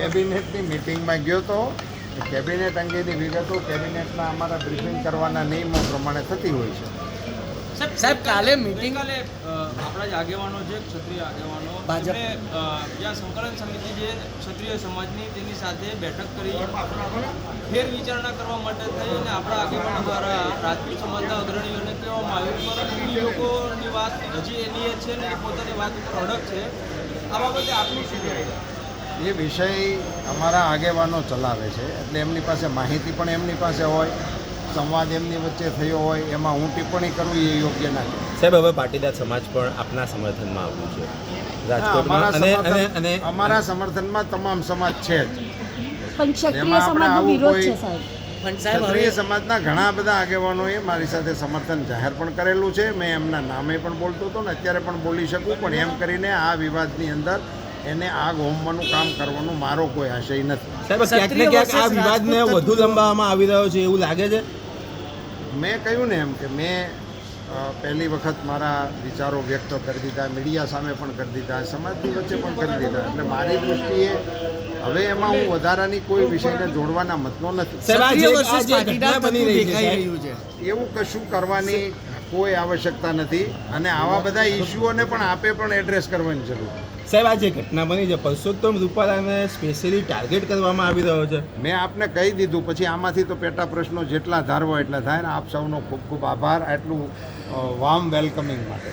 કેબિનેટની મિટિંગમાં ગયો હતો કેબિનેટ અંગેની વિગતો કેબિનેટના અમારા બ્રિફિંગ કરવાના નિયમો પ્રમાણે થતી હોય છે સાહેબ કાલે મિટિંગ કાલે આપણા જ આગેવાનો છે ક્ષત્રિય આગેવાનો ભાજપ. જ્યાં સંકલન સમિતિ જે ક્ષત્રિય સમાજની તેની સાથે બેઠક કરી ફેર વિચારણા કરવા માટે થઈ અને આપણા આગેવાનો દ્વારા રાજપૂત સમાજના અગ્રણીઓને કહેવામાં આવ્યું પરંતુ એ લોકોની વાત હજી એની એ છે ને એ પોતાની વાત ઉપર છે આ બાબતે આપનું શું કહેવાય છે? એ વિષય અમારા આગેવાનો ચલાવે છે. એટલે એમની પાસે માહિતી પણ એમની પાસે હોય સંવાદ એમની વચ્ચે થયો હોય એમાં હું ટિપ્પણી કરવી એ યોગ્ય ના સાહેબ હવે પાટીદાર સમાજ પણ આપના સમર્થનમાં આવ્યું છે. અમારા રાજકોટમાં અને અને સમર્થન- અને અમારા સમર્થનમાં તમામ સમાજ છે જ. એમાં આપણે આવું વિરોધ કોઈ- સાહેબ. પણ ક્ષત્રિય સમાજના ઘણા બધા આગેવાનોએ મારી સાથે સમર્થન જાહેર પણ કરેલું છે. મેં એમના નામે પણ બોલતો હતો ને અત્યારે પણ બોલી શકું પણ એમ કરીને આ વિવાદની અંદર એને આગ હોમવાનું કામ કરવાનો મારો કોઈ આશય નથી. સાહેબ ક્યાંક ને ક્યાંક આ વિવાદને વધુ લંબાવવામાં આવી રહ્યો છે એવું લાગે છે? મેં કહ્યું ને એમ કે મેં પહેલી વખત મારા વિચારો વ્યક્ત કરી દીધા મીડિયા સામે પણ કરી દીધા સમાજની વચ્ચે પણ કરી દીધા. એટલે મારી દૃષ્ટિએ હવે એમાં હું વધારાની કોઈ વિષયને જોડવાના મતનો નથી. એવું કશું કરવાની કોઈ આવશ્યકતા નથી અને આવા બધા ઇસ્યુઓને પણ આપે પણ એડ્રેસ કરવાની જરૂર. સાહેબ આ જે ઘટના બની છે પરસોત્તમ રૂપાલાને સ્પેશિયલી ટાર્ગેટ કરવામાં આવી રહ્યો છે મેં આપને કહી દીધું પછી આમાંથી તો પેટા પ્રશ્નો જેટલા ધારવો એટલા થાય ને આપ સૌનો ખૂબ ખૂબ આભાર આટલું વામ વેલકમિંગ માટે